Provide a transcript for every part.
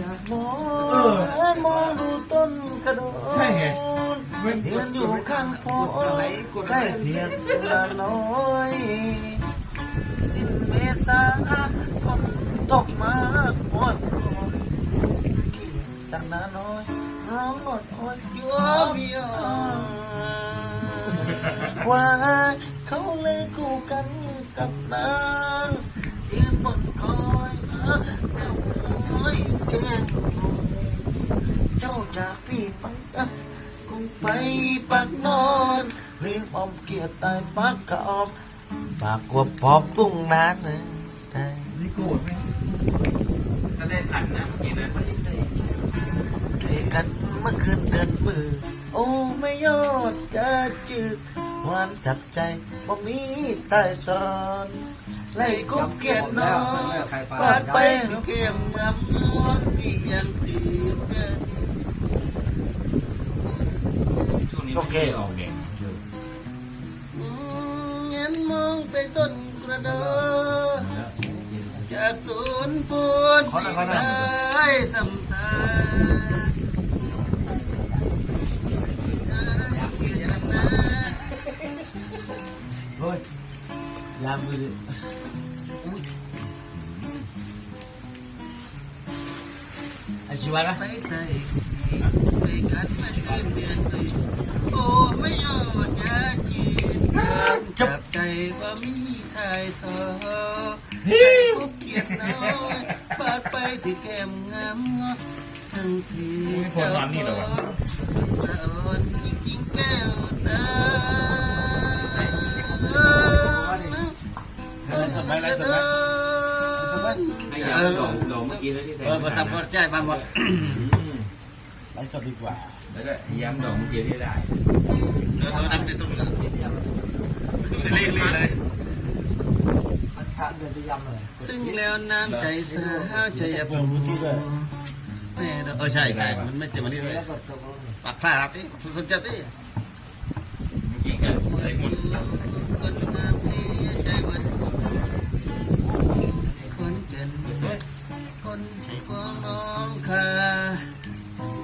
อเออมองดูต้นกระโดดใช่ไงเดินอยู่ข้างพอใกล้เทียนละน้อยสิ้นเมษาฝนตกมาโอ้ยจังนาน้อยร้องอดโอยยัวเมียว่าเขาเลยคู่กันกับนางยืนบนคอยเจ้าโอ้ย ปักนอนเรียกอมเกียรติตายปักกอบปากกว่าพอบตุ้งนานเลยได้นี่โกรธไหมจะได้ทันนะเมื่อกี้นะเทกันเมื่อคืนเดินมือโอ้ไม่ยอดจะจืดหวานจับใจบ่มีใต้ตอนไล่กุบเกียรติน้อยฟาดไปเข้มเมื่อมนวลพี่ยังตีเกิน ช่วงนี้โอเคออกแดงเงินมองไปต้นกระโดดจากต้นปูนที่ได้สำทานโอ้ยยามมืออุ้ยอ ชีวะนะไปไทยไปกันมาเดือนเดือนไปโอ้ไม่ยอดยาจีนจับใจว่ามีทายทอให้กุบเกียรติน้อยปาดไปที่แก้มงามงอทั้งที่เจ้าของสอนจริงๆแก้วตาสบายไรสบาย บายให้ยำดออเมื่อกี้แล้วที่แทงเออมาสับหมดแจ้งมาหมดอืมไรสดดีกว่าแล้วก็ย้ำดอกเมื่อกี้ที่ได้เออเราทำในตรงนี้เรียกเลยซึ่งแล้วน้ำใจสาวใจเปิภูดมิพื้นที่ด้วยแม่เออใช่ใช่มันไม่เจ็บมันนี่เลยปักผ้ารักที่สนใจที่เมื่อกี้กันใส่หมด คนพวงน้องคา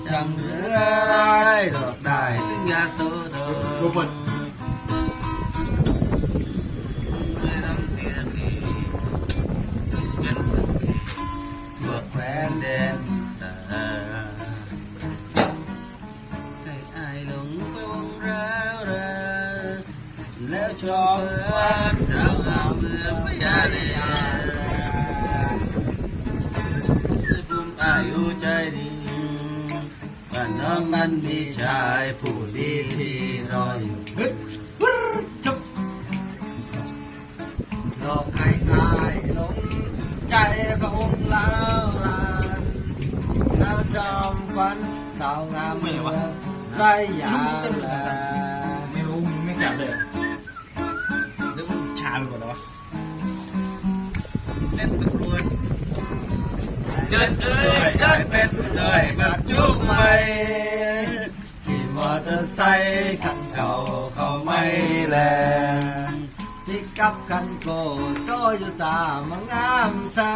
จำเรือร้ายดอางนั้นมีชายผู้ดีที่รออยู่ฮึดฮึดจุ๊บดอกไข่ไข่หลงใจพระองค์ลาวลานแล้วจอมฝันสาวงามเมืองไรยาแลไม่รู้มึงไม่จับเลยแล้วมันชาไปหมดแล้ววะเป็น จเจิดเอ้ยยเจิได้ดเป็นเลยบัดยุคใหม่ขี่มอเตอร์ไซค์คันเก่าเขาไม่แลพิกับคันโกโตอยู่ตามงามซา